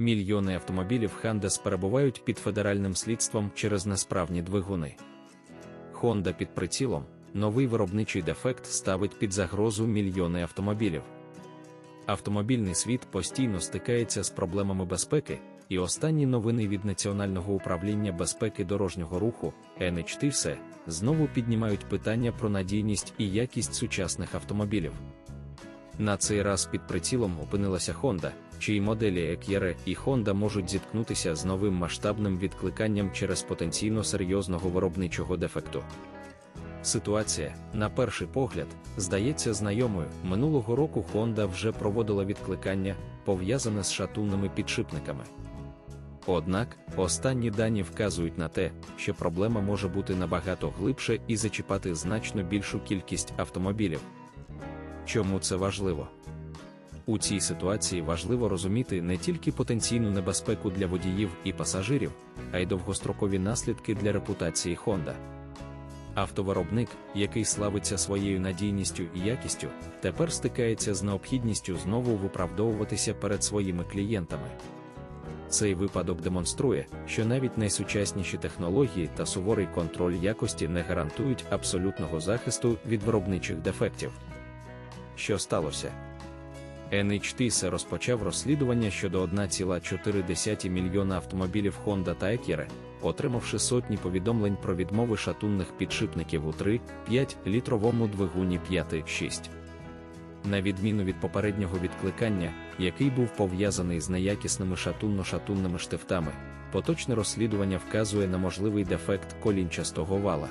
Мільйони автомобілів Хандес перебувають під федеральним слідством через несправні двигуни. Honda під прицілом, новий виробничий дефект ставить під загрозу мільйони автомобілів. Автомобільний світ постійно стикається з проблемами безпеки, і останні новини від Національного управління безпеки дорожнього руху NHTC знову піднімають питання про надійність і якість сучасних автомобілів. На цей раз під прицілом опинилася Honda, чиї моделі Ек'єре і Honda можуть зіткнутися з новим масштабним відкликанням через потенційно серйозного виробничого дефекту. Ситуація, на перший погляд, здається знайомою. Минулого року Honda вже проводила відкликання, пов'язане з шатунними підшипниками. Однак, останні дані вказують на те, що проблема може бути набагато глибше і зачіпати значно більшу кількість автомобілів. Чому це важливо? У цій ситуації важливо розуміти не тільки потенційну небезпеку для водіїв і пасажирів, а й довгострокові наслідки для репутації Honda. Автовиробник, який славиться своєю надійністю і якістю, тепер стикається з необхідністю знову виправдовуватися перед своїми клієнтами. Цей випадок демонструє, що навіть найсучасніші технології та суворий контроль якості не гарантують абсолютного захисту від виробничих дефектів. Що сталося? NHTC розпочав розслідування щодо 1,4 мільйона автомобілів Honda та Acura, отримавши сотні повідомлень про відмови шатунних підшипників у 3-5 літровому двигуні 5-6. На відміну від попереднього відкликання, який був пов'язаний з неякісними шатунно-шатунними штифтами, поточне розслідування вказує на можливий дефект колінчастого вала.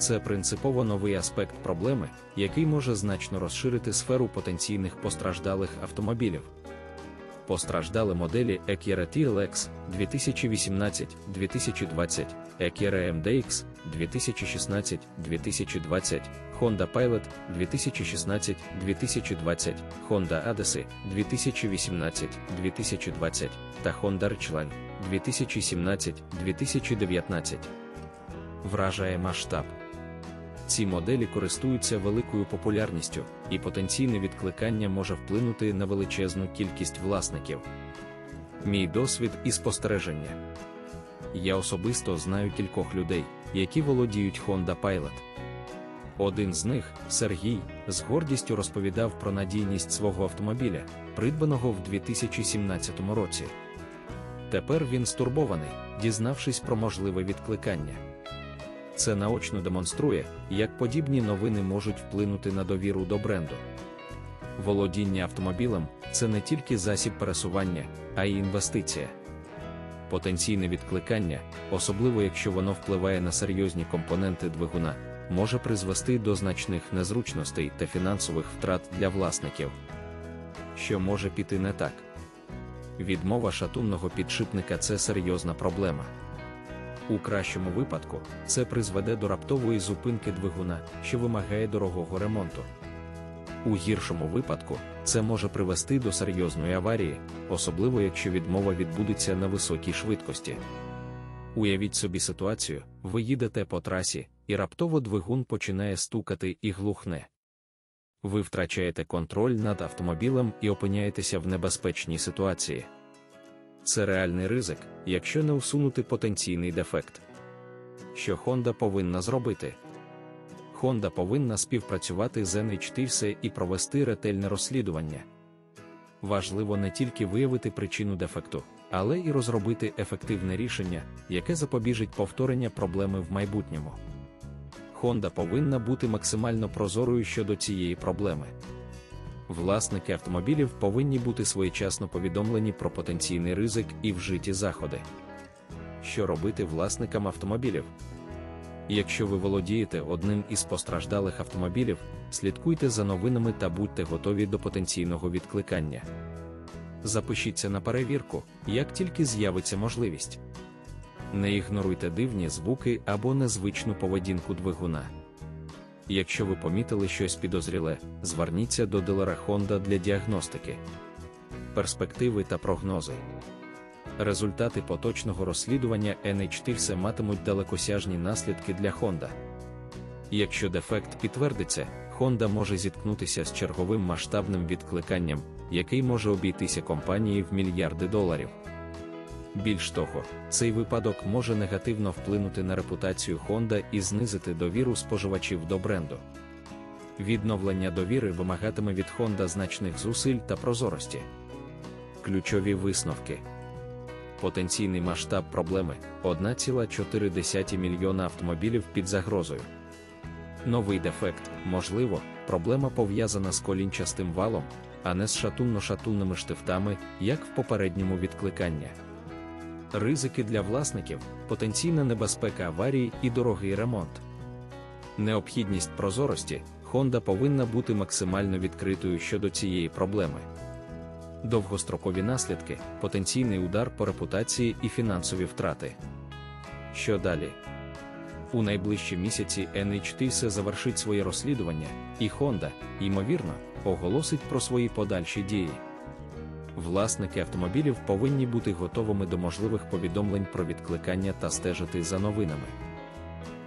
Це принципово новий аспект проблеми, який може значно розширити сферу потенційних постраждалих автомобілів. Постраждали моделі Acura TLX 2018-2020, Acura MDX 2016-2020, Honda Pilot 2016-2020, Honda Odyssey 2018-2020 та Honda Ridgeline 2017-2019. Вражає масштаб. Ці моделі користуються великою популярністю, і потенційне відкликання може вплинути на величезну кількість власників. Мій досвід і спостереження. Я особисто знаю кількох людей, які володіють Honda Pilot. Один з них, Сергій, з гордістю розповідав про надійність свого автомобіля, придбаного в 2017 році. Тепер він стурбований, дізнавшись про можливе відкликання. Це наочно демонструє, як подібні новини можуть вплинути на довіру до бренду. Володіння автомобілем це не тільки засіб пересування, а й інвестиція. Потенційне відкликання, особливо якщо воно впливає на серйозні компоненти двигуна, може призвести до значних незручностей та фінансових втрат для власників. Що може піти не так? Відмова шатунного підшипника це серйозна проблема. У кращому випадку це призведе до раптової зупинки двигуна, що вимагає дорогого ремонту. У гіршому випадку це може привести до серйозної аварії, особливо якщо відмова відбудеться на високій швидкості. Уявіть собі ситуацію, ви їдете по трасі, і раптово двигун починає стукати і глухне. Ви втрачаєте контроль над автомобілем і опиняєтеся в небезпечній ситуації. Це реальний ризик, якщо не усунути потенційний дефект. Що Honda повинна зробити? Honda повинна співпрацювати з NHTC і провести ретельне розслідування. Важливо не тільки виявити причину дефекту, але й розробити ефективне рішення, яке запобіжить повторення проблеми в майбутньому. Honda повинна бути максимально прозорою щодо цієї проблеми. Власники автомобілів повинні бути своєчасно повідомлені про потенційний ризик і вжиті заходи. Що робити власникам автомобілів? Якщо ви володієте одним із постраждалих автомобілів, слідкуйте за новинами та будьте готові до потенційного відкликання. Запишіться на перевірку, як тільки з'явиться можливість. Не ігноруйте дивні звуки або незвичну поведінку двигуна. Якщо ви помітили щось підозріле, зверніться до дилера Honda для діагностики. Перспективи та прогнози. Результати поточного розслідування NHTC матимуть далекосяжні наслідки для Honda. Якщо дефект підтвердиться, Honda може зіткнутися з черговим масштабним відкликанням, який може обійтися компанії в мільярди доларів. Більш того, цей випадок може негативно вплинути на репутацію Honda і знизити довіру споживачів до бренду. Відновлення довіри вимагатиме від Honda значних зусиль та прозорості. Ключові висновки. Потенційний масштаб проблеми 1,4 мільйона автомобілів під загрозою. Новий дефект, можливо, проблема пов'язана з колінчастим валом, а не з шатунно-шатунними штифтами, як в попередньому відкликання. Ризики для власників, потенційна небезпека аварії і дорогий ремонт. Необхідність прозорості Honda повинна бути максимально відкритою щодо цієї проблеми. Довгострокові наслідки, потенційний удар по репутації і фінансові втрати. Що далі? У найближчі місяці NHTC завершить своє розслідування, і Honda, ймовірно, оголосить про свої подальші дії. Власники автомобілів повинні бути готовими до можливих повідомлень про відкликання та стежити за новинами.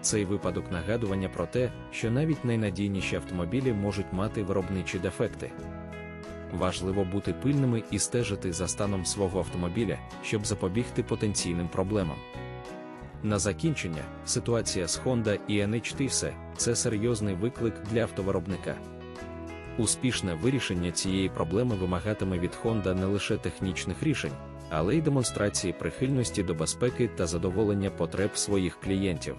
Цей випадок нагадування про те, що навіть найнадійніші автомобілі можуть мати виробничі дефекти. Важливо бути пильними і стежити за станом свого автомобіля, щоб запобігти потенційним проблемам. На закінчення, ситуація з Honda і NHTC – це серйозний виклик для автовиробника. Успішне вирішення цієї проблеми вимагатиме від Honda не лише технічних рішень, але й демонстрації прихильності до безпеки та задоволення потреб своїх клієнтів.